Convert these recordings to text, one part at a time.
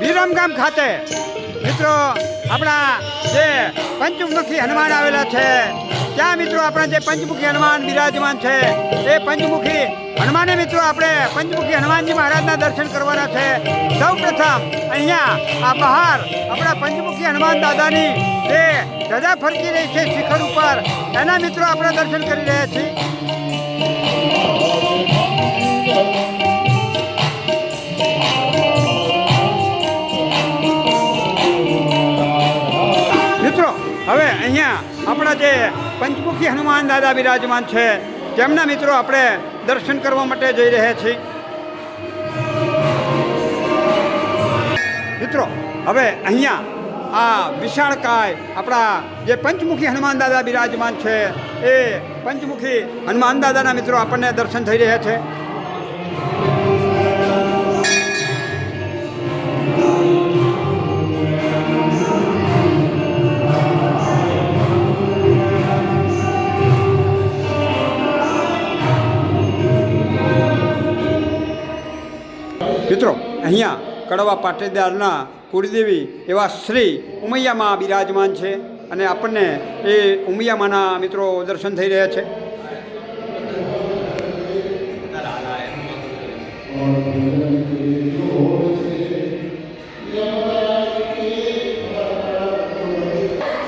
વિરમગામ ખાતે. મિત્રો, આપણા જે પંચમુખી હનુમાન આવેલા છે, ત્યાં મિત્રો આપણા જે પંચમુખી હનુમાન બિરાજમાન છે, એ પંચમુખી હનુમાને મિત્રો આપણે પંચમુખી હનુમાનજી મહારાજના દર્શન કરવાના છે. સૌ પ્રથમ અહીંયા આ બહાર આપણા પંચમુખી હનુમાન દાદાની જે ધજા ફરકી રહી છે શિખર ઉપર, એના મિત્રો આપણે દર્શન કરી રહ્યા છીએ. આપણા જે પંચમુખી હનુમાન દાદા બિરાજમાન છે તેમના મિત્રો આપણે દર્શન કરવા માટે જઈ રહ્યા છીએ. મિત્રો, હવે અહીંયા આ વિશાળકાય આપણા જે પંચમુખી હનુમાન દાદા બિરાજમાન છે, એ પંચમુખી હનુમાન દાદાના મિત્રો આપણને દર્શન થઈ રહ્યા છે. મિત્રો, અહીંયા કડવા પાટીદારના કુળદેવી એવા શ્રી ઉમૈયામાં બિરાજમાન છે અને આપણને એ ઉમૈયામાના મિત્રો દર્શન થઈ રહ્યા છે.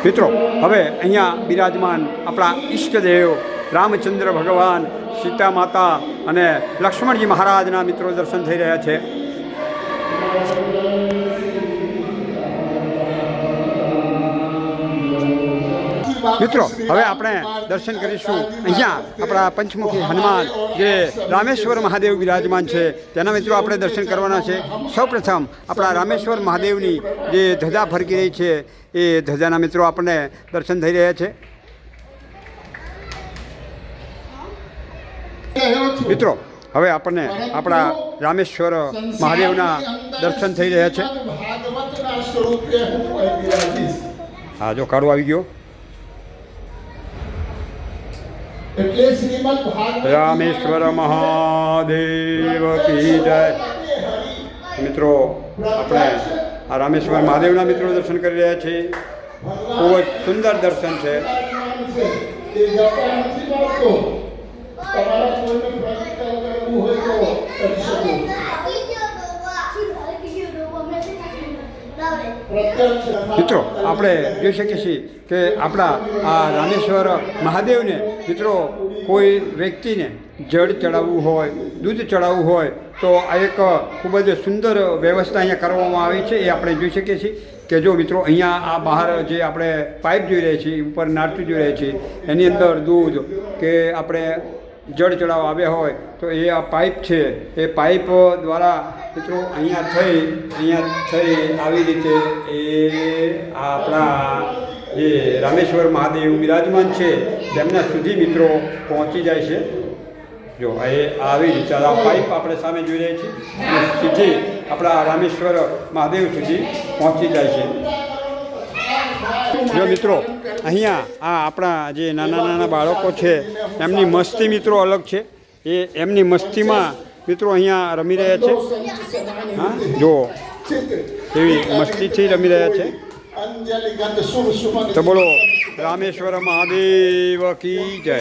મિત્રો, હવે અહીંયા બિરાજમાન આપણા ઈષ્ટદેવ રામચંદ્ર ભગવાન સીતા માતા અને લક્ષ્મણજી મહારાજના મિત્રો દર્શન થઈ રહ્યા છે. મિત્રો, હવે આપણે દર્શન કરીશું. અહીંયા આપણા પંચમુખી હનુમાન, જે રામેશ્વર મહાદેવ બિરાજમાન છે, તેના મિત્રો આપણે દર્શન કરવાના છે. સૌપ્રથમ આપણા રામેશ્વર મહાદેવની જે ધજા ફરકી રહી છે, એ ધજાના મિત્રો આપણને દર્શન થઈ રહ્યા છે. મિત્રો હવે આપણને આપણા રામેશ્વર મહાદેવના દર્શન થઈ રહ્યા છે. હું જો કાળો આવી ગયો. રામેશ્વર મહાદેવ કી જય. મિત્રો આપણે આ રામેશ્વર મહાદેવના મિત્રો દર્શન કરી રહ્યા છીએ. ખૂબ જ સુંદર દર્શન છે. તમારા કોઈને પ્રતિકાર કરવું હોય તો કરી શકો. મિત્રો આપણે જોઈ શકીએ છીએ કે આપણા આ રામેશ્વર મહાદેવને મિત્રો કોઈ વ્યક્તિને જળ ચડાવવું હોય દૂધ ચડાવવું હોય તો આ એક ખૂબ જ સુંદર વ્યવસ્થા અહીંયા કરવામાં આવી છે એ આપણે જોઈ શકીએ છીએ કે જો મિત્રો અહીંયા આ બહાર જે આપણે પાઇપ જોઈ રહ્યા છીએ ઉપર નાળતું જોઈ રહ્યા છીએ એની અંદર દૂધ કે આપણે જળ ચડાવ આવ્યા હોય તો એ આ પાઇપ છે. એ પાઇપ દ્વારા મિત્રો અહીંયા થઈ અહીંયા થઈ આવી રીતે એ આપણા જે રામેશ્વર મહાદેવ બિરાજમાન છે, તેમના સુધી મિત્રો પહોંચી જાય છે. જો એ આવી રીતે આ પાઇપ આપણે સામે જોઈ રહ્યા છીએ. અને સીધી આપણા રામેશ્વર મહાદેવ સુધી પહોંચી જાય છે. જો મિત્રો, અહીંયા આ આપણા જે નાના નાના બાળકો છે, એમની મસ્તી મિત્રો અલગ છે. એ એમની મસ્તીમાં મિત્રો અહીંયા રમી રહ્યા છે. હા, જો, એવી મસ્તીથી રમી રહ્યા છે. તો બોલો, રામેશ્વર મહાદેવ કી જય.